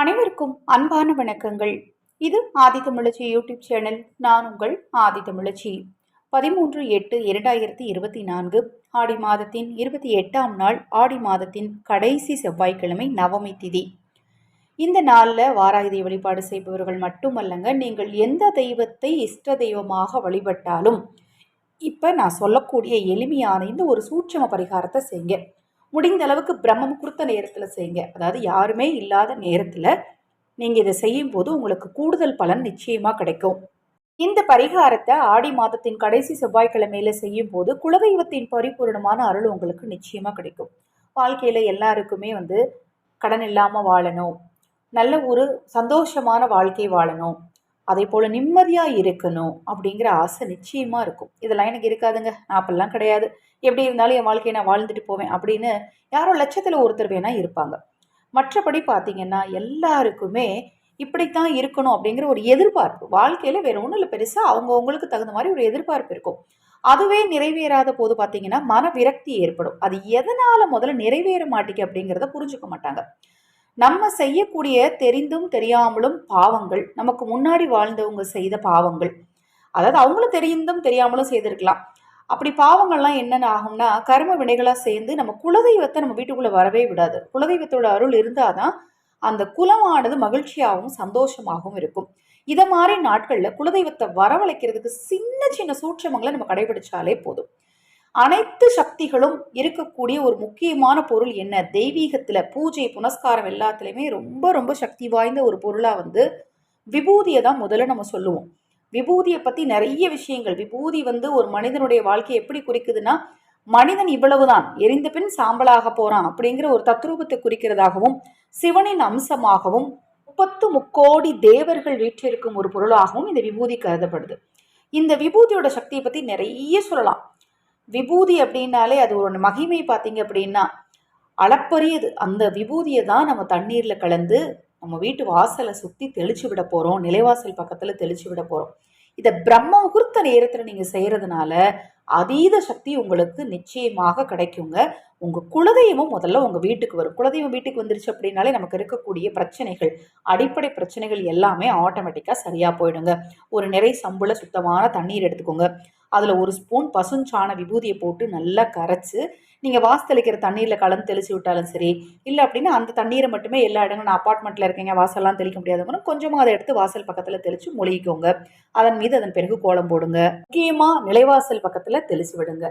அனைவருக்கும் அன்பான வணக்கங்கள். இது ஆதி தமிழச்சி யூடியூப் சேனல். நான் உங்கள் ஆதி தமிழச்சி. பதிமூன்று எட்டு இரண்டாயிரத்தி இருபத்தி நான்கு ஆடி மாதத்தின் இருபத்தி எட்டாம் நாள் ஆடி மாதத்தின் கடைசி செவ்வாய்க்கிழமை நவமி திதி. இந்த நாளில் வாராயுதை வழிபாடு செய்பவர்கள் மட்டுமல்லங்க நீங்கள் எந்த தெய்வத்தை இஷ்ட தெய்வமாக வழிபட்டாலும் இப்போ நான் சொல்லக்கூடிய எளிமையான இந்த ஒரு சூட்சம பரிகாரத்தை செய்யுங்க. முடிந்த அளவுக்கு பிரம்மம் கொடுத்த நேரத்தில் செய்யுங்க. அதாவது யாருமே இல்லாத நேரத்தில் நீங்கள் இதை செய்யும் போது உங்களுக்கு கூடுதல் பலன் நிச்சயமாக கிடைக்கும். இந்த பரிகாரத்தை ஆடி மாதத்தின் கடைசி செவ்வாய்க்கிழமையில செய்யும் போது குலதெய்வத்தின் பரிபூர்ணமான அருள் உங்களுக்கு நிச்சயமாக கிடைக்கும். வாழ்க்கையில் எல்லாருக்குமே வந்து கடன் இல்லாமல் வாழணும். நல்ல ஒரு சந்தோஷமான வாழ்க்கை வாழணும். அதே போல் நிம்மதியாக இருக்கணும் அப்படிங்கிற ஆசை நிச்சயமாக இருக்கும். இதெல்லாம் எனக்கு இருக்காதுங்க. நான் அப்படிலாம் கிடையாது. எப்படி இருந்தாலும் என் வாழ்க்கையை நான் வாழ்ந்துட்டு போவேன் அப்படின்னு யாரோ லட்சத்தில் ஒருத்தர் வேணால் இருப்பாங்க. மற்றபடி பார்த்தீங்கன்னா எல்லாருக்குமே இப்படித்தான் இருக்கணும் அப்படிங்கிற ஒரு எதிர்பார்ப்பு. வாழ்க்கையில் வேறு ஒன்றும் இல்லை. பெருசாக அவங்கவுங்களுக்கு தகுந்த மாதிரி ஒரு எதிர்பார்ப்பு இருக்கும். அதுவே நிறைவேறாத போது பார்த்தீங்கன்னா மன விரக்தி ஏற்படும். அது எதனால் முதல்ல நிறைவேற மாட்டேங்க அப்படிங்கிறத புரிஞ்சுக்க மாட்டாங்க. நம்ம செய்யக்கூடிய தெரிந்தும் தெரியாமலும் பாவங்கள் நமக்கு முன்னாடி வாழ்ந்தவங்க செய்த பாவங்கள். அதாவது அவங்களும் தெரிந்தும் தெரியாமலும் செய்திருக்கலாம். அப்படி பாவங்கள்லாம் என்னென்ன ஆகும்னா கர்ம வினைகளாக சேர்ந்து நம்ம குலதெய்வத்தை நம்ம வீட்டுக்குள்ளே வரவே விடாது. குலதெய்வத்தோட அருள் இருந்தால் தான் அந்த குலமானது மகிழ்ச்சியாகவும் சந்தோஷமாகவும் இருக்கும். இதை மாதிரி நாட்களில் குலதெய்வத்தை வரவழைக்கிறதுக்கு சின்ன சின்ன சூட்சமங்களை நம்ம கடைபிடிச்சாலே போதும். அனைத்து சக்திகளும் இருக்கக்கூடிய ஒரு முக்கியமான பொருள் என்ன? தெய்வீகத்தில் பூஜை புனஸ்காரம் எல்லாத்துலேயுமே ரொம்ப ரொம்ப சக்தி வாய்ந்த ஒரு பொருளாக வந்து விபூதியை தான் முதல்ல நம்ம சொல்லுவோம். விபூதியை பற்றி நிறைய விஷயங்கள். விபூதி வந்து ஒரு மனிதனுடைய வாழ்க்கையை எப்படி குறிக்குதுன்னா மனிதன் இவ்வளவுதான். எரிந்த பின் சாம்பலாக போகிறான் அப்படிங்கிற ஒரு தத்ரூபத்தை குறிக்கிறதாகவும் சிவனின் அம்சமாகவும் முப்பத்து முக்கோடி தேவர்கள் வீற்றிருக்கும் ஒரு பொருளாகவும் இந்த விபூதி கருதப்படுது. இந்த விபூதியோட சக்தியை பற்றி நிறைய சொல்லலாம். விபூதி அப்படின்னாலே அது ஒரு மகிமை பார்த்தீங்க அப்படின்னா அளப்பரியது. அந்த விபூதியை தான் நம்ம தண்ணீரில் கலந்து நம்ம வீட்டு வாசலை சுற்றி தெளிச்சு விட போகிறோம் நிலைவாசல் பக்கத்தில் தெளிச்சு விட போகிறோம் இதை பிரம்ம முகூர்த்த நேரத்தில் நீங்கள் செய்கிறதுனால அதீத சக்தி உங்களுக்கு நிச்சயமாக கிடைக்குங்க. உங்கள் குலதெய்வம் முதல்ல உங்கள் வீட்டுக்கு வரும். குலதெய்வம் வீட்டுக்கு வந்துருச்சு அப்படின்னாலே நமக்கு இருக்கக்கூடிய பிரச்சனைகள் அடிப்படை பிரச்சனைகள் எல்லாமே ஆட்டோமேட்டிக்காக சரியாக போயிடுங்க. ஒரு நிறை சம்பள சுத்தமான தண்ணீர் எடுத்துக்கோங்க. அதில் ஒரு ஸ்பூன் பசுஞ்சாண விபூதியை போட்டு நல்லா கரைச்சி நீங்கள் வாசலிக்கிற தெளிக்கிற தண்ணீரில் கலந்து தெளிச்சு விட்டாலும் சரி இல்லை அப்படின்னா அந்த தண்ணீரை மட்டுமே எல்லா இடங்களும் நான் அப்பார்ட்மெண்ட்டில் இருக்கீங்க வாசல்லாம் தெளிக்க முடியாதவங்க கொஞ்சமாக அதை எடுத்து வாசல் பக்கத்தில் தெளித்து மொழிக்கோங்க அதன் மீது அதன் பிறகு கோலம் போடுங்க. முக்கியமாக நிலைவாசல் பக்கத்தில் தெளிச்சு விடுங்க.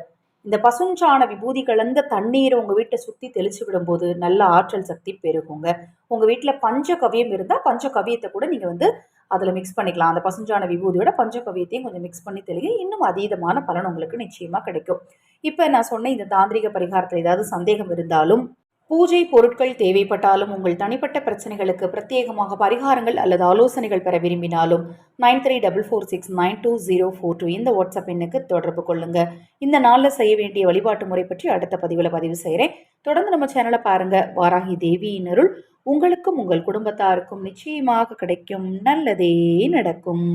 இந்த பசுஞ்சாண விபூதி கலந்த தண்ணீரை உங்கள் வீட்டை சுற்றி தெளிச்சு விடும்போது நல்ல ஆற்றல் சக்தி பெருகுங்க. உங்கள் வீட்டில் பஞ்ச கவியம் இருந்தால் பஞ்ச கவியத்தை கூட நீங்கள் வந்து அதில் மிக்ஸ் பண்ணிக்கலாம். அந்த பசுஞ்சான விபூதியோட பஞ்சகவியத்தையும் கொஞ்சம் மிக்ஸ் பண்ணி தெளிங்க. இன்னும் அதீதமான பலன் உங்களுக்கு நிச்சயமாக கிடைக்கும். இப்போ நான் சொன்ன இந்த தாந்திரிக பரிகாரத்தில் ஏதாவது சந்தேகம் இருந்தாலும் பூஜை பொருட்கள் தேவைப்பட்டாலும் உங்கள் தனிப்பட்ட பிரச்சனைகளுக்கு பிரத்யேகமாக பரிகாரங்கள் அல்லது ஆலோசனைகள் பெற விரும்பினாலும் nine three double four six nine two zero four two இந்த வாட்ஸ்அப் எண்ணுக்கு தொடர்பு கொள்ளுங்க. இந்த நாளில் செய்ய வேண்டிய வழிபாட்டு முறை பற்றி அடுத்த பதிவில் பதிவு செய்கிறேன் தொடர்ந்து நம்ம சேனலை பாருங்கள் வாராகி தேவியினருள் உங்களுக்கும் உங்கள் குடும்பத்தாருக்கும் நிச்சயமாக கிடைக்கும். நல்லதே நடக்கும்.